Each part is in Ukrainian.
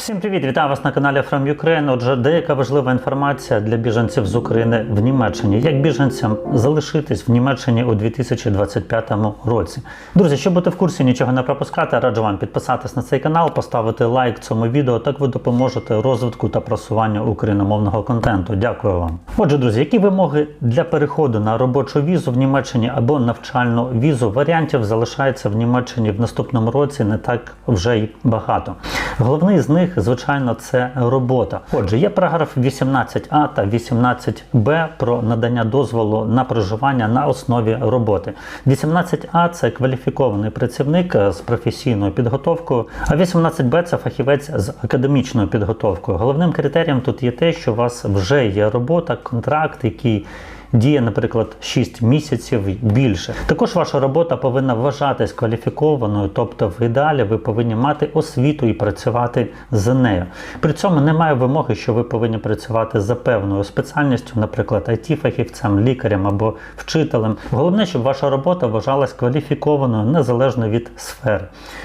Всім привіт! Вітаю вас на каналі From Ukraine. Отже, деяка важлива інформація для біженців з України в Німеччині. Як біженцям залишитись в Німеччині у 2025 році? Друзі, щоб бути в курсі, нічого не пропускати, раджу вам підписатись на цей канал, поставити лайк цьому відео. Так ви допоможете розвитку та просуванню україномовного контенту. Дякую вам. Отже, друзі, які вимоги для переходу на робочу візу в Німеччині або навчальну візу? Варіантів залишається в Німеччині в наступному році не так вже й багато. Головний з них, звичайно, це робота. Отже, є параграф 18а та 18б про надання дозволу на проживання на основі роботи. 18а це кваліфікований працівник е, з професійною підготовкою, а 18б це фахівець з академічною підготовкою. Головним критерієм тут є те, що у вас вже є робота, контракт, який діє, наприклад, 6 місяців більше. Також ваша робота повинна вважатись кваліфікованою, тобто в ідеалі ви повинні мати освіту і працювати за нею. При цьому немає вимоги, що ви повинні працювати за певною спеціальністю, наприклад, it фахівцем лікарем або вчителем. Головне, щоб ваша робота вважалась кваліфікованою незалежно від сфери.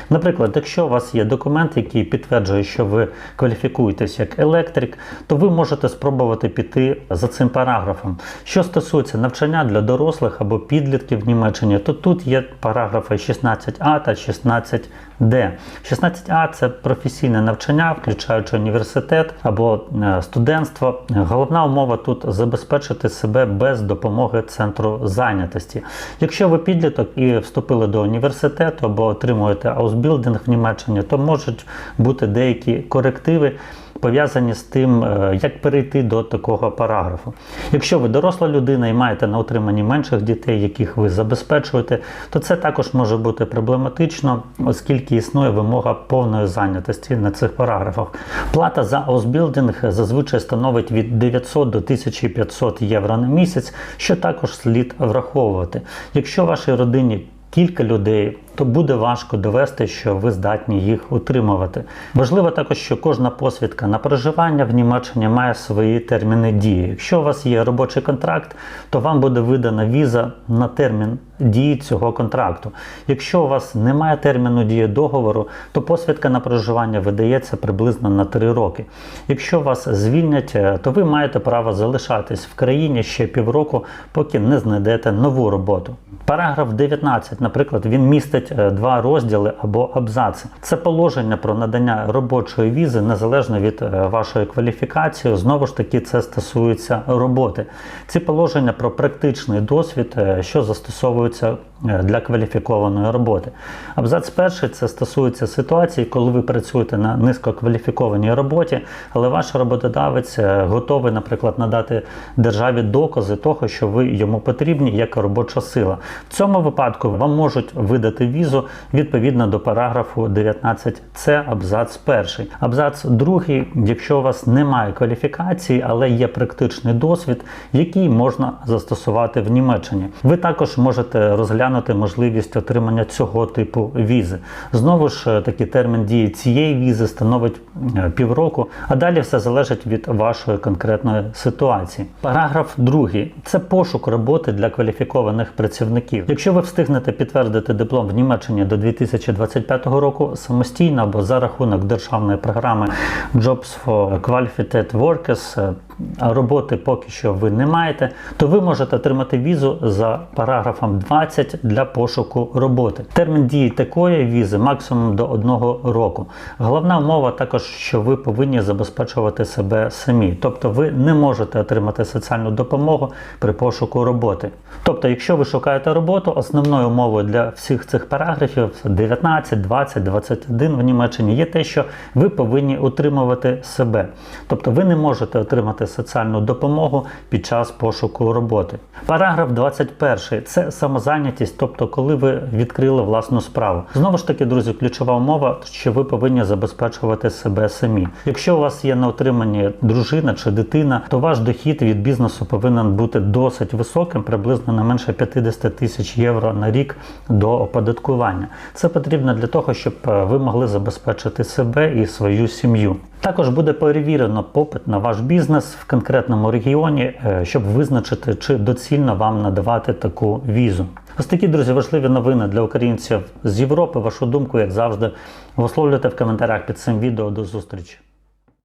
Наприклад, якщо у вас є документ, який підтверджує, що ви кваліфікуєтесь як електрик, то ви можете спробувати піти за цим параграфом. Що стосується навчання для дорослих або підлітків в Німеччині, то тут є параграфи 16а та 16д. 16а це професійне навчання, включаючи університет або е, студентство. Головна умова тут забезпечити себе без допомоги центру зайнятості. Якщо ви підліток і вступили до університету або отримуєте аусбілдинг в Німеччині, то можуть бути деякі корективи пов'язані з тим, е, як перейти до такого параграфу. Якщо ви доросла людина і маєте на утриманні менших дітей, яких ви забезпечуєте, то це також може бути проблематично, оскільки існує вимога повної зайнятості на цих параграфах. Плата за аусбілдинг зазвичай становить від 900 до 1500 євро на місяць, що також слід враховувати. Якщо вашій родині кілька людей, то буде важко довести, що ви здатні їх утримувати. Важливо також, що кожна посвідка на проживання в Німеччині має свої терміни дії. Якщо у вас є робочий контракт, то вам буде видана віза на термін дії цього контракту. Якщо у вас немає терміну дії договору, то посвідка на проживання видається приблизно на 3 роки. Якщо вас звільнять, е, то ви маєте право залишатись в країні ще півроку, поки не знайдете нову роботу. Параграф 19, наприклад, він містить е, два розділи або абзаци. Це положення про надання робочої візи незалежно від е, вашої кваліфікації. Знову ж таки, це стосується роботи. Ці положення про практичний досвід, е, що застосовуються для кваліфікованої роботи. Абзац перший це стосується ситуації, коли ви працюєте на низькокваліфікованій роботі, але ваш роботодавець готовий, наприклад, надати державі докази того, що ви йому потрібні як робоча сила. В цьому випадку вам можуть видати візу відповідно до параграфу 19 абзац перший. Абзац другий, якщо у вас немає кваліфікації, але є практичний досвід, який можна застосувати в Німеччині. Ви також можете розглянути можливість отримання цього типу візи. Знову ж такий термін дії цієї візи становить е, півроку, а далі все залежить від вашої конкретної ситуації. Параграф другий це пошук роботи для кваліфікованих працівників. Якщо ви встигнете підтвердити диплом в Німеччині до 2025 року самостійно або за рахунок державної програми Jobs for Qualified Workers, е, роботи поки що ви не маєте, то ви можете отримати візу за параграфом 20 для пошуку роботи. Термін дії такої візи максимум до одного року. Головна умова також, що ви повинні забезпечувати себе самі, тобто ви не можете отримати соціальну допомогу при пошуку роботи. Тобто, якщо ви шукаєте роботу, основною умовою для всіх цих параграфів 19, 20, 21 в Німеччині є те, що ви повинні утримувати себе. Тобто ви не можете отримати соціальну допомогу під час пошуку роботи. Параграф 21 це самозайнятість, тобто коли ви відкрили власну справу. Знову ж таки, друзі, ключова умова, що ви повинні забезпечувати себе самі. Якщо у вас є на утриманні дружина чи дитина, то ваш дохід від бізнесу повинен бути досить високим, приблизно не менше 50 тисяч євро на рік до оподаткування. Це потрібно для того, щоб е, ви могли забезпечити себе і свою сім'ю. Також буде перевірено попит на ваш бізнес в конкретному регіоні, е, щоб визначити, чи доцільно вам надавати таку візу. Ось такі, друзі, важливі новини для українців з Європи. Вашу думку, як завжди, висловлюйте в коментарях під цим відео. До зустрічі.